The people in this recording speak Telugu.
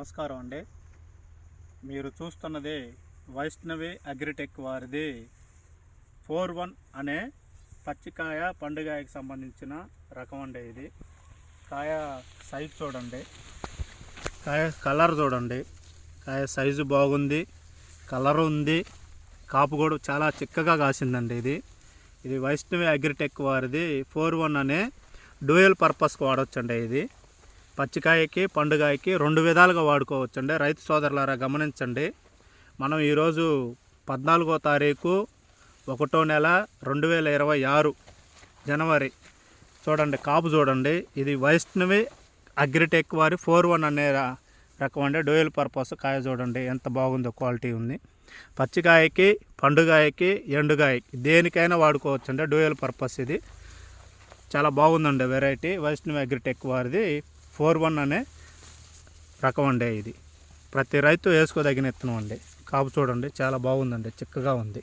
నమస్కారం అండి. మీరు చూస్తున్నది వైష్ణవి అగ్రిటెక్ వారిది ఫోర్ వన్ అనే పచ్చికాయ పండుగాయకి సంబంధించిన రకం అండి ఇది. కాయ సైజ్ చూడండి. కాయ కలర్ చూడండి. కాయ సైజు బాగుంది కలర్ ఉంది కాపు కూడా చాలా చిక్కగా కాసిందండి ఇది. ఇది వైష్ణవి అగ్రిటెక్ వారిది ఫోర్ వన్ అనే డ్యూయల్ పర్పస్కి వాడొచ్చండి ఇది. పచ్చికాయకి పండుగాయకి రెండు విధాలుగా వాడుకోవచ్చండి. రైతు సోదరులారా గమనించండి. మనం ఈరోజు పద్నాలుగో తారీఖు ఒకటో నెల రెండు వేల ఇరవై ఆరు జనవరి. చూడండి కాపు చూడండి. ఇది వైష్ణవి అగ్రిటెక్ వారి ఫోర్ వన్ అనే రకం అండి డోయల్ పర్పస్ కాయ చూడండి. ఎంత బాగుందో క్వాలిటీ ఉంది. పచ్చికాయకి పండుగాయకి ఎండుగాయకి దేనికైనా వాడుకోవచ్చండి డోయల్ పర్పస్ ఇది. చాలా బాగుందండి వెరైటీ వైష్ణవి అగ్రిటెక్ వారిది. ఫోర్ వన్ అనే రకం అండి ఇది. ప్రతి రైతు వేసుకోదగిన విత్తనం అండి. కాపు చూడండి చాలా బాగుందండి చిక్కగా ఉంది.